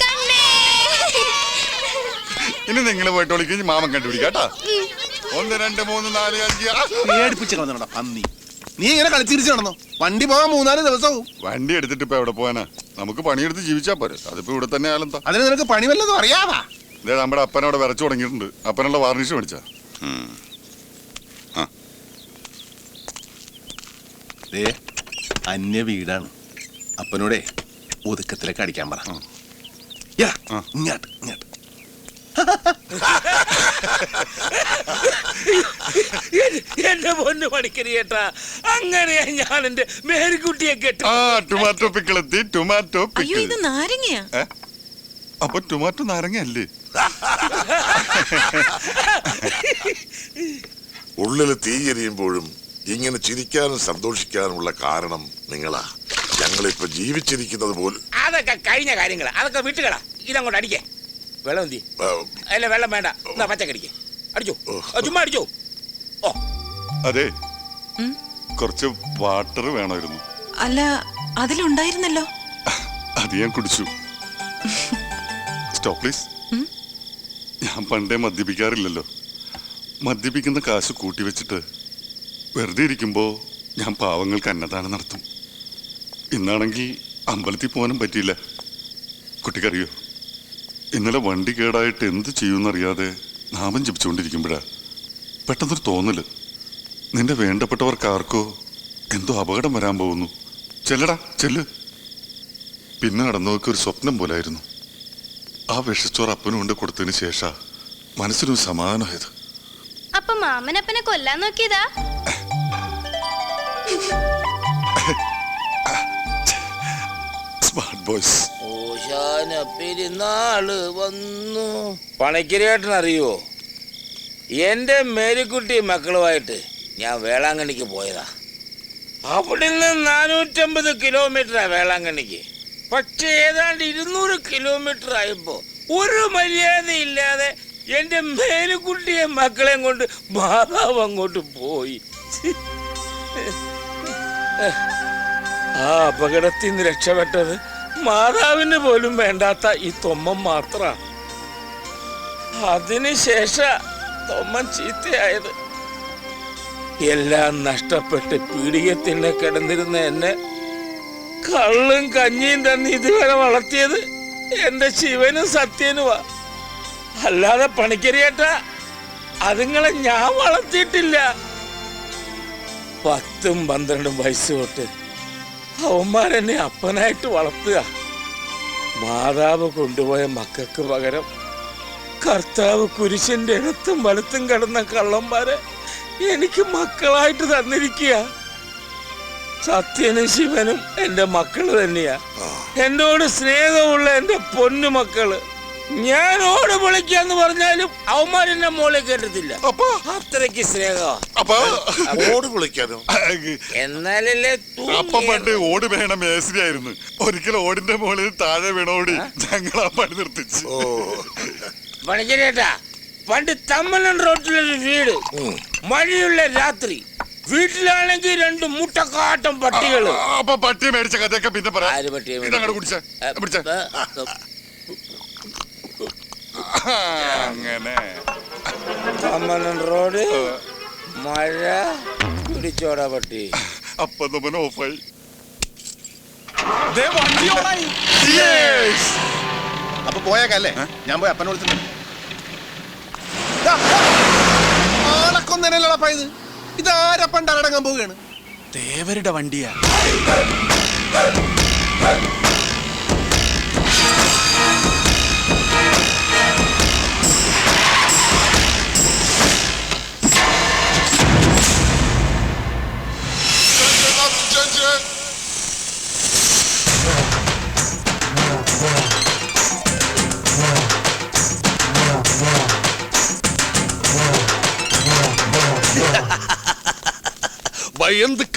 കണ്ണേ. ഇനി നിങ്ങൾ പോയിട്ട് വിളിക്കും മാമൻ കണ്ടുപിടിക്കാട്ടാ ഒന്ന് രണ്ട് മൂന്ന് നാല് അഞ്ച്. പേടിപ്പിച്ച് കളഞ്ഞടാ പന്നി നീ ഇങ്ങനെ കളിച്ചിരിച്ച് നടന്നോ? വണ്ടി പോകാൻ മൂന്നാൽ ദിവസവും. വണ്ടി എടുത്തിട്ട് ഇപ്പൊ എവിടെ പോവാനാ? നമുക്ക് പണിയെടുത്ത് ജീവിച്ചാ പോരെ. അതിപ്പോ ഇവിടെ തന്നെ ആയാലെന്താ അതിന് നിനക്ക് പണി വല്ലതും അറിയാവാ? ഇതേ നമ്മുടെ അപ്പനവിടെ വിറച്ചു തുടങ്ങിയിട്ടുണ്ട്. അപ്പനുള്ള വാർണിഷ് മേടിച്ചാ. ദേ അന്യ വീടാണ്. അപ്പനോടെ ഒതുക്കത്തിലേക്ക് അടിക്കാൻ പറ. യാ, ഇങ്ങോട്ട് ഇങ്ങോട്ട്. എന്റെ പൊന്ന് പണിക്കരി ചേട്ടാ അങ്ങനെയാ ഞാൻ എന്റെ മേരിക്കുട്ടിയെ കേട്ടോ. ആ ടൊമാറ്റോ ടൊമാറ്റോ അയ്യോ ഇത് നാരങ്ങയാ? അപ്പൊ ടൊമാറ്റോ നാരങ്ങയല്ലേ? ഉള്ളിൽ തീയെരിയുമ്പോഴും ഇങ്ങനെ ചിരിക്കാനും സന്തോഷിക്കാനുമുള്ള കാരണം നിങ്ങളാ. ഞങ്ങളിപ്പോ ജീവിച്ചിരിക്കുന്നത് പോലും അതൊക്കെ കഴിഞ്ഞ കാര്യങ്ങളാ. അതൊക്കെ വിട്ടുകളാ. ഇതങ്ങോട്ട് അടിക്കേ. വെള്ളം എന്തി? അല്ല വെള്ളം വേണ്ട. എന്നാ പച്ചക്കടിക്കേ അടിച്ചോ. ചുമ്മാ അടിച്ചോ. ഓ. അതെ. കുറച്ച് വാട്ടർ വേണമായിരുന്നു. അല്ല അതിലുണ്ടായിരുന്നല്ലോ. അത് ഞാൻ കുടിച്ചു. Stop please? ഞാൻ പണ്ടേ മദ്യപിക്കാറില്ലല്ലോ. മദ്യപിക്കുന്ന കാശ് കൂട്ടി വെച്ചിട്ട് വെറുതെ ഇരിക്കുമ്പോ ഞാൻ പാവങ്ങൾക്ക് അന്നദാനം നടത്തും. ഇന്നാണെങ്കിൽ അമ്പലത്തിൽ പോകാനും പറ്റിയില്ല. കുട്ടിക്കറിയോ? ഇന്നലെ വണ്ടി കേടായിട്ട് എന്ത് ചെയ്യുമെന്നറിയാതെ നാമം ജപിച്ചുകൊണ്ടിരിക്കുമ്പോഴാ. പെട്ടെന്നൊരു തോന്നൽ. നിന്റെ വേണ്ടപ്പെട്ടവർക്ക് ആർക്കോ എന്തോ അപകടം വരാൻ പോകുന്നു. ചെല്ലടാ ചെല്ല്. പിന്നെ നടന്നവർക്ക് ഒരു സ്വപ്നം പോലായിരുന്നു. ആ വിഷച്ചോറ് അപ്പനും കൊണ്ട് കൊടുത്തതിന് ശേഷ മനസ്സിനൊരു സമാധാനമായത്. അപ്പൊ മാമനപ്പനെ കൊല്ലാൻ നോക്കിയതാ? Smart boys. ഓശാന പെരുന്നാൾ വന്നു. പണിക്കരേട്ടൻ അറിയോ എന്റെ മേരിക്കുട്ടി മക്കളുമായിട്ട് ഞാൻ വേളാങ്കണ്ണിക്ക് പോയതാ. അവിടെ നിന്ന് നാനൂറ്റമ്പത് കിലോമീറ്ററാണ് വേളാങ്കണ്ണിക്ക്. പക്ഷെ ഏതാണ്ട് ഇരുന്നൂറ് കിലോമീറ്റർ ആയപ്പോ ഒരു മര്യാദയില്ലാതെ എന്റെ മേലുകുട്ടിയെ മക്കളെയും കൊണ്ട് മാതാവ് അങ്ങോട്ട് പോയി. ആ അപകടത്തിൽ നിന്ന് രക്ഷപ്പെട്ടത് മാതാവിന് പോലും വേണ്ടാത്ത ഈ തൊമ്മൻ മാത്രമാണ്. അതിനുശേഷ തൊമ്മൻ ചീത്തയായത്. എല്ലാം നഷ്ടപ്പെട്ട് പീഡികത്തിനെ കിടന്നിരുന്ന എന്നെ കള്ളും കഞ്ഞിയും തന്നെ ഇതുവരെ വളർത്തിയത് എന്റെ ശിവനും സത്യനുമാ അല്ലാതെ പണിക്കരിയേട്ട അതുങ്ങളെ ഞാൻ വളർത്തിയിട്ടില്ല. പത്തും പന്ത്രണ്ടും വയസ്സ് തൊട്ട് അവന്മാരെന്നെ അപ്പനായിട്ട് വളർത്തുക. മാതാവ് കൊണ്ടുപോയ മക്കൾക്ക് പകരം കർത്താവ് കുരിശിന്റെ ഇടത്തും വലത്തും കിടന്ന കള്ളന്മാരെ എനിക്ക് മക്കളായിട്ട് തന്നിരിക്കുക. സത്യനും ശിവനും എന്റെ മക്കൾ തന്നെയാ. എന്നോട് സ്നേഹമുള്ള എന്റെ പൊന്നു മക്കൾ. ഞാൻ ഓട് വിളിക്കാന്ന് പറഞ്ഞാലും അവന്മാരെന്നെ മോളെ കേട്ടത്തില്ല അപ്പൊ? അത്രയ്ക്ക് സ്നേഹമാ അപ്പൊ? ഓട് വിളിക്കാനോ എന്നാലല്ലേ അപ്പൊ പണ്ട് ഓട് വേണ മേസ്രിയായിരുന്നു. ഒരിക്കലും ഓടിന്റെ മോളിൽ താഴെ വീണോടി ഞങ്ങൾ ആ പണി നിർത്തിച്ചു. ഓ. പണിക്കരേട്ടാ പണ്ട് തമ്മലം റോട്ടിലൊരു വീട്. മഴയുള്ള രാത്രി. വീട്ടിലാണെങ്കിൽ രണ്ട് മുട്ടക്കാട്ടം പട്ടികൾ അപ്പൊ പട്ടി മേടിച്ച കഥയൊക്കെ പിന്നെ പറയാം. ആര് പട്ടിയെ കുടിച്ചേ. പിടിച്ചേ അങ്ങനെ. അമ്മനൻ റോഡ് മഴ പിടിച്ചോടാ പട്ടി. അപ്പൊ നമ്മൾ ഓഫായി. അപ്പൊ പോയേക്കല്ലേ? ഞാൻ പോയി അപ്പനെ വിളിച്ചിട്ടുണ്ട്. ആളക്കൊന്നല്ലടാ ഇത് ഇതാരപ്പൻ തലടങ്ങാൻ പോവുകയാണ്? ദേവരുടെ വണ്ടിയാ.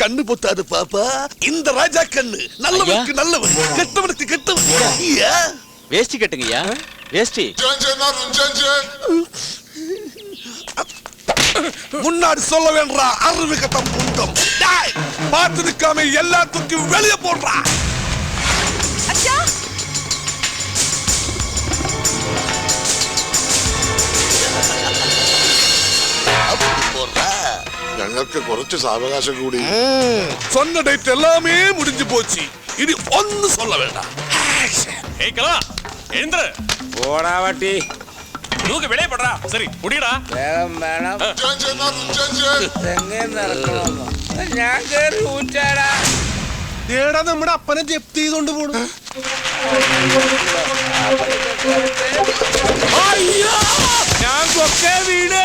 கண்ணு பொத்தாது பாப்பா. இந்த ராஜா கண்ணு. நல்லவனுக்கு நல்லவன். கெட்டவனுக்கு கெட்டவன். வேஷ்டி கட்டுங்கய்யா வேஷ்டி. முன்னாடி சொல்ல வேண்டா அறிவு கட்டம் குண்டம். பார்த்து நிற்காம எல்லாத்துக்கும் வெளியே போடுறா. அப்படி போடுறா. ഞങ്ങൾക്ക് കുറച്ച് സാവകാശം കൂടി சொன்ன டேட் எல்லாமே முடிஞ்சு போச்சு இனி ஒன்னு சொல்ல வேண்டாம் ஏய் கலா எழுந்துரு പോടാ വട്ടി தூக்கு வெளியே படுறா சரி முடியடா വേഗം വേണം തെങ്ങേ നടക്കണമെന്നോ ഞാൻ കേറി ഊറ്റാടാ ഏടാ നമ്മുടെ അപ്പനെ ജപ്തി ചെയ്തോണ്ട് പോണു അയ്യോ ഞാൻ കൊക്കെ വീട്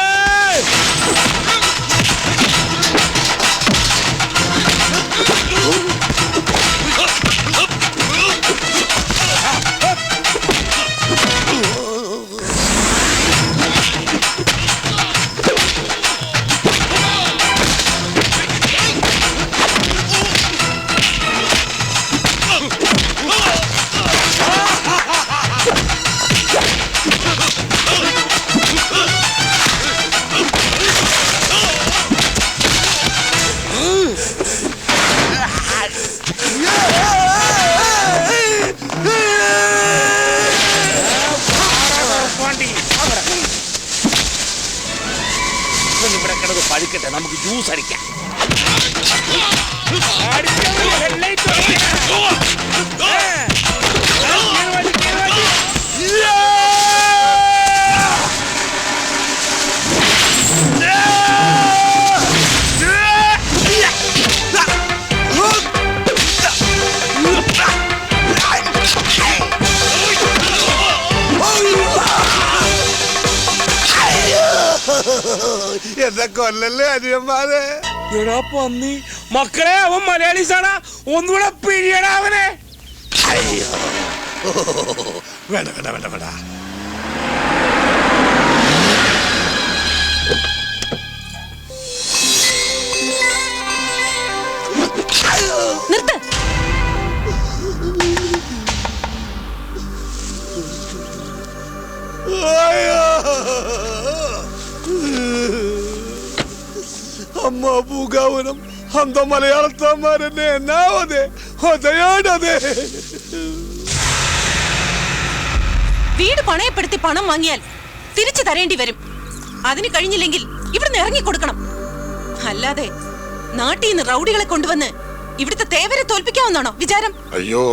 ഇവിടെ കിടന്ന് പഴുക്കട്ടെ നമുക്ക് ജ്യൂസ് അടിക്കാം അടിച്ചവന് എന്നെ കൊല്ലല്ലേ അനിയന്മാരെ? എടാ പന്നി മക്കളെ അവൻ മലയാളീസാണ്. ഒന്നുകൂടെ പിഴിയടാ അവനെ. വേണ്ട വേണ്ട വേണ്ട വേണ്ട. അമ്മ പൂകാവനം അന്ത മലയാളത്തമാരെന്നെ എന്നാവതെ ഒതയാടതെ വീട് പണയപ്പെടുത്തി പണം വാങ്ങിയാൽ തിരിച്ചു തരേണ്ടി വരും. അതിന് കഴിഞ്ഞില്ലെങ്കിൽ ഇവിടുന്ന് ഇറങ്ങി കൊടുക്കണം. അല്ലാതെ നാട്ടിൽ നിന്ന് റൗഡികളെ കൊണ്ടുവന്ന് ഇവിടുത്തെ തേവരെ തോൽപ്പിക്കാവുന്നാണോ വിചാരം? അയ്യോ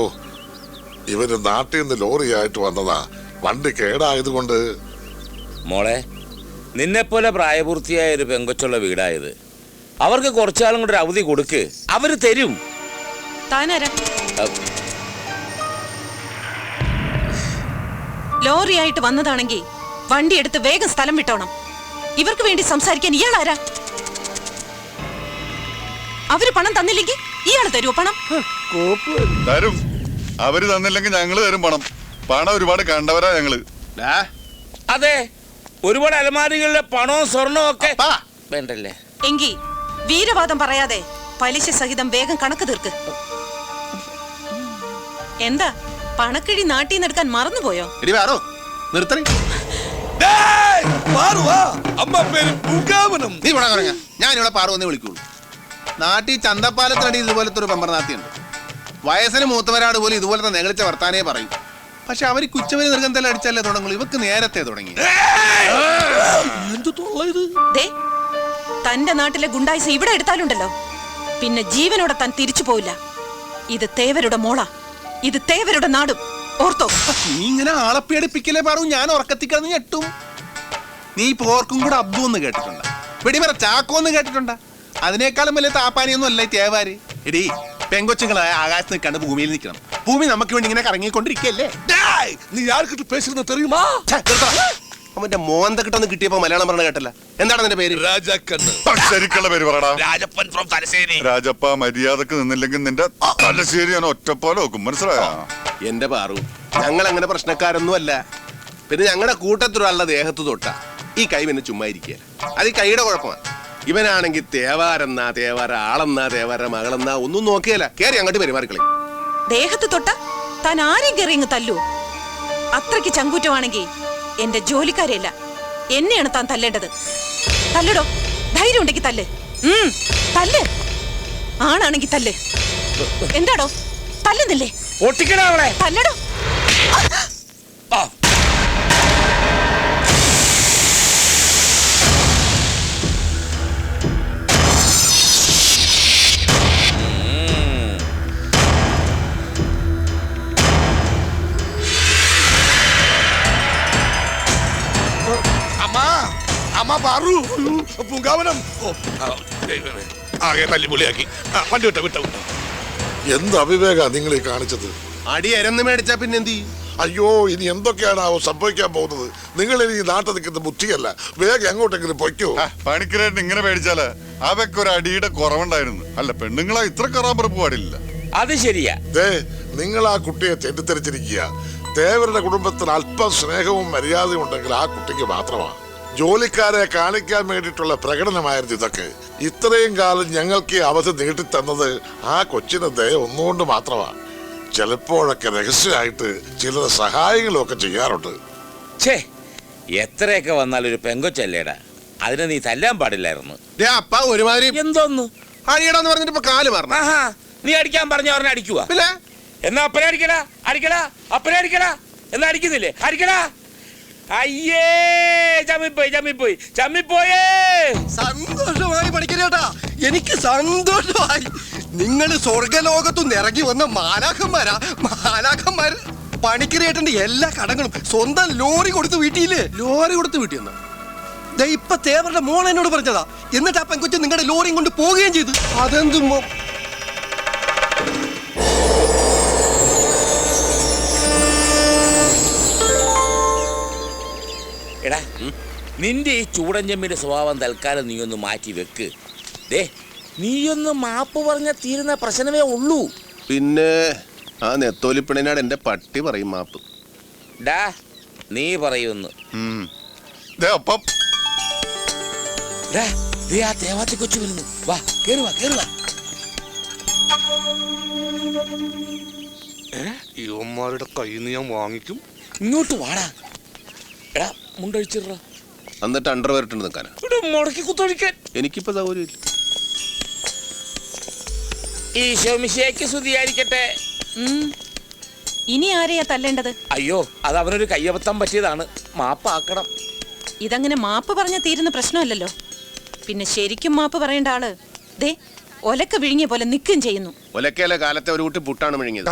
ഇവർ നാട്ടിൽ നിന്ന് ലോറിയായിട്ട് വന്നതാ. വണ്ടി കേടായതുകൊണ്ട് മോളെ നിന്നെപ്പോലെ പ്രായപൂർത്തിയായ ഒരു പെങ്കൊച്ചുള്ള വീടായത് അവർക്ക് കുറച്ചാലും കൂടെ ഒരു അവധി കൊടുക്ക്. അവർ തരും. താനാരാ? ആയിട്ട് ലോറിയായിട്ട് വന്നതാണെങ്കിൽ വണ്ടി എടുത്ത് വേഗം സ്ഥലം വിട്ടോണം. ഇവർക്ക് വേണ്ടി സംസാരിക്കാൻ ഇയാൾ ആരാ അവർ പണം തന്നില്ലെങ്കിൽ ഇയാൾ തരുമോ പണം? തരും. അവർ തന്നില്ലെങ്കിൽ ഞങ്ങൾ തരും പണം. പണം ഒരുപാട് കണ്ടവരാ ഞങ്ങൾ. അതെ. ഒരുപാട് അലമാരികളിലെ പണവും സ്വർണവും ഒക്കെ വേണ്ടല്ലേ? എങ്കി വീരവാദം പറയാതെ പലിശ സഹിതം വേഗം കണക്ക് തീർക്ക്. എന്താ പണക്കിഴി നാട്ടിൽ നിന്ന് എടുക്കാൻ മറന്നുപോയോ? ഞാനിവിടെ പാറുവെന്ന് വിളിക്കുള്ളൂ. നാട്ടിൽ ചന്തപ്പാലത്തിനടി ഇതുപോലത്തെ ഒരു പമ്പർനാത്തിയുണ്ട് വയസ്സിന് മൂത്തവരാട് പോലും ഇതുപോലത്തെ നെകളിച്ച വർത്താനേ പറയും. പക്ഷെ അവർ കുച്ചവരി നിർഗന്ധല അടിച്ചല്ലേ തുടങ്ങുള്ളൂ. ഇവക്ക് നേരത്തെ തുടങ്ങി. തന്റെ നാട്ടിലെ ഗുണ്ടായിസ ഇവിടെ എടുത്താലുണ്ടല്ലോ പിന്നെ ജീവനോടെ താൻ തിരിച്ചു പോവില്ല ഇത് തേവരുടെ മോള ഇത് തേവരുടെ നാടും ഓർത്തോ നീ ഇങ്ങനെ ആളെ പേടിപ്പിക്കലേ പറയൂ ഞാൻ ഉറക്കത്തിക്കിടന്ന് ഞെട്ടും നീ പോർക്കും കൂടെ അബ്ദു എന്ന് കേട്ടിട്ടുണ്ട് വെടിമറ ചാക്കോ എന്ന് കേട്ടിട്ടുണ്ട് അതിനേക്കാളും വലിയ താപ്പാനിയൊന്നും അല്ല ഈ തേവാര് എടീ പെങ്കൊച്ചുങ്ങളായ ആകാശത്ത് നിൽക്കാണ്ട് ഭൂമിയിൽ നിൽക്കണം ഭൂമി നമുക്ക് വേണ്ടി ഇങ്ങനെ കറങ്ങിക്കൊണ്ടിരിക്കല്ലേ டேய் நீ யார்கிட்ட பேசுறது தெரியுமா ഛെ, നിർത്തടാ. അവന്റെ മോന്ത കിട്ടൊന്നും കിട്ടിയപ്പോ മലയാളം പറഞ്ഞ കേട്ടല്ല. എന്താണ് നിന്റെ പേര്? രാജാക്കണ്ണ് ശരിക്കുള്ള പേര് പറയടാ രാജപ്പൻ ഫ്രോം തലശ്ശേരി. രാജപ്പ മര്യാദയ്ക്ക് നിന്നില്ലെങ്കിൽ നിന്റെ തലശ്ശേരി ഞാൻ ഒറ്റപ്പോലെ നോക്കും മനസ്സിലായോ? എന്റെ പാറു ഞങ്ങൾ അങ്ങനെ പ്രശ്നക്കാരൊന്നും അല്ല പിന്നെ ഞങ്ങളുടെ കൂട്ടത്തിലുള്ള ദേഹത്ത് തൊട്ടാ ഈ കൈ പിന്നെ ചുമ്മാ ഇരിക്കുക അത് ഈ കൈയുടെ കുഴപ്പമാണ് ഇവനാണെങ്കിൽ തേവാരെന്നാ തേവാര ആളെന്നാ തേവാര മകളെന്നാ ഒന്നും നോക്കിയല്ല. കേറി അങ്ങോട്ട് പെരുമാറിക്കളി. ദേഹത്ത് തൊട്ട താൻ ആരെയും കയറി തല്ലു അത്രയ്ക്ക് ചങ്കൂറ്റമാണെങ്കിൽ എന്റെ ജോലിക്കാരെയല്ല. എന്നെയാണ് താൻ തല്ലേണ്ടത്. തല്ലടോ. ധൈര്യം ഉണ്ടെങ്കിൽ തല്ല്. തല്ല്. ആണാണെങ്കിൽ തല്ല്. എന്താടോ? തല്ലുന്നില്ലേ? തല്ലടോ. ഓ, ആ, ദൈവമേ. ആകെ തല്ലിപ്പൊളിയാക്കി ആ, വണ്ടി വിട്ടോ വിട്ടോ. വിട്ടോ എന്ത് അവിവേക നിങ്ങൾ ഈ കാണിച്ചത്? അടി അരന്ന് മേടിച്ചാ പിന്നെന്തി? അയ്യോ ഇനി എന്തൊക്കെയാണാവോ സംഭവിക്കാൻ പോകുന്നത്? നിങ്ങൾ ഇനി ഈ നാട്ടിൽ നിൽക്കുന്ന ബുദ്ധിയല്ല. വേഗം എങ്ങോട്ടെങ്കിലും പൊയ്ക്കോ. ആ, പണിക്കരേട്ടൻ ഇങ്ങനെ പേടിച്ചാൽ അവക്ക് ഒരു അടിയുടെ കുറവുണ്ടായിരുന്നു. അല്ല പെണ്ണുങ്ങളെ ഇത്ര കറാമ്പറപ്പ് പാടില്ല അത് ശരിയാ. ദേ നിങ്ങൾ ആ കുട്ടിയെ തെറ്റിദ്ധരിച്ചിരിക്കുക. തേവരുടെ കുടുംബത്തിന് അല്പം സ്നേഹവും മര്യാദയും ഉണ്ടെങ്കിൽ ആ കുട്ടിക്ക് മാത്രമാണ് ജോലിക്കാരെ കാണിക്കാൻ വേണ്ടിയിട്ടുള്ള പ്രകടനമായിരുന്നു ഇതൊക്കെ. ഇത്രയും കാലം ഞങ്ങൾക്ക് ഈ അവധി നീട്ടിത്തന്നത് ആ കൊച്ചിന് ദയ ഒന്നുകൊണ്ട് മാത്രമാണ്. ചിലപ്പോഴൊക്കെ രഹസ്യമായിട്ട് ചില സഹായങ്ങളൊക്കെ ചെയ്യാറുണ്ട്. ഛേ എത്രയൊക്കെ വന്നാൽ ഒരു പെങ്കൊച്ചല്ലേടാ. അതിനെ നീ തല്ലാൻ പാടില്ലായിരുന്നു. ദേ അപ്പ ഒരുമാതിരി എന്തോന്ന്? അടിയടാന്ന് പറഞ്ഞിട്ട് ഇപ്പൊ കാൽ പറഞ്ഞു ആഹാ നീ അടിക്കാൻ പറഞ്ഞ അവരെ അടിക്കുക പിന്നെ? എന്നാ അപ്പനെ അടിക്കടാ അടിക്കടാ അപ്പനെ അടിക്കടാ. എന്നാ അടിക്കുന്നില്ലേ? അടിക്കടാ. അയ്യേ ചമ്മിപ്പോയി ചമ്മിപ്പോയി ചമ്മിപ്പോയേ. സന്തോഷമായി എനിക്ക് സന്തോഷമായി. നിങ്ങൾ സ്വർഗലോകത്തുനിന്ന് ഇറങ്ങി വന്ന മാലാഖന്മാരാ. മാലാഖന്മാര് പണിക്കരേട്ടന്റെ എല്ലാ കടങ്ങളും സ്വന്തം ലോറി കൊടുത്ത് വീട്ടിയില്ലേ? ലോറി കൊടുത്ത് വീട്ടിൽ നിന്ന് ദേ ഇപ്പൊ തേവരുടെ മോൾ എന്നോട് പറഞ്ഞതാ. എന്നിട്ട് ആ പെങ്കൊച്ചു നിങ്ങളുടെ ലോറിയും കൊണ്ട് പോവുകയും ചെയ്തു. അതെന്തും എടാ നിന്റെ ഈ ചൂടൻ ചെമ്മിന്റെ സ്വഭാവം തൽക്കാലം നീ ഒന്ന് മാറ്റി വെക്ക്. ദേ നീയൊന്ന് മാപ്പ് പറഞ്ഞ തീരുന്ന പ്രശ്നമേ ഉള്ളൂ. പിന്നെ ആ നെത്തോലിപ്പിണിനാട് എന്റെ പട്ടി പറയും മാപ്പ്. ഡാ നീ പറയുന്നു. ഉം. ദേ അപ്പം ഡാ ദേ ആ തേവാത്തി കൊച്ചു വരുന്നു വാ കേറുവാ കേറുവാ. ഇവന്മാരുടെ കയ്യിൽ നിന്ന് ഞാൻ വാങ്ങിക്കും? ഇങ്ങോട്ട് വാടാ. എടാ മുണ്ടഴിച്ചിട എന്നിട്ട് അണ്ടർവെയർ ഇട്ട് നിൽക്കാനാ ഇവിടെ മുടക്കി കുത്തൊഴിക്കാൻ. എനിക്കിപ്പോ സൗകര്യമില്ല ഈശോ മിശിയാക്കി സ്തുതിയായിരിക്കട്ടെ. ഇനി ആരെയാ തല്ലേണ്ടത്? അയ്യോ അത് അവനൊരു കയ്യബദ്ധം പറ്റിയതാണ്. മാപ്പാക്കണം. ഇതങ്ങനെ മാപ്പ് പറഞ്ഞ തീരുന്ന പ്രശ്നമല്ലല്ലോ. പിന്നെ ശരിക്കും മാപ്പ് പറയേണ്ട ആൾ ദേ ഒലക്ക വിഴുങ്ങിയ പോലെ നിൽക്കുകയും ചെയ്യുന്നു. ഒലക്കേലെ കാലത്തെ ഒരു കുട്ടി പുട്ടാണ് മിഴുങ്ങിയത്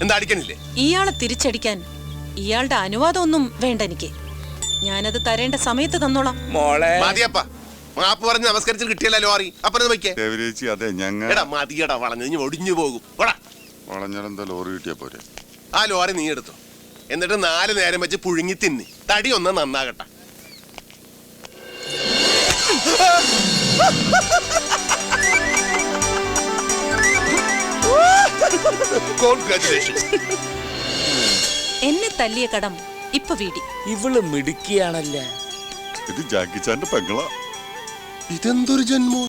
എന്താ അടിക്കണില്ലേ ഇയാളെ തിരിച്ചടിക്കാൻ ഇയാളുടെ അനുവാദമൊന്നും വേണ്ട എനിക്ക്. ഞാനത് തരേണ്ട സമയത്ത് തന്നോളാം. മോളെ. മതിയപ്പ. മാപ്പ് പറഞ്ഞ് നമസ്കരിച്ചിട്ട് കിട്ടിയല്ലോ ലോറി? അപ്പനെ വയ്ക്കേ ദേവരേച്ചി അതെ ഞങ്ങൾ എടാ മതിയടാ വളഞ്ഞു. ഇനി ഒടിഞ്ഞു പോകും. ഓടാ വളഞ്ഞാലെന്താ ലോറി കിട്ടിയാ പോരെ? ആ ലോറി നീ എടുത്തു. എന്നിട്ട് നാല് നേരം വെച്ച് പുഴുങ്ങി തിന്നി. തടി ഒന്ന് നന്നാകട്ടെ. എന്നെ തല്ലിയ കടം ഇപ്പൊ വീടി. ഇവൾ മിടുക്കിയാണല്ലേ? ഇത് ജാക്കിച്ചാന്റെ പെങ്ങളാ. ഇതെന്തൊരു ജന്മോ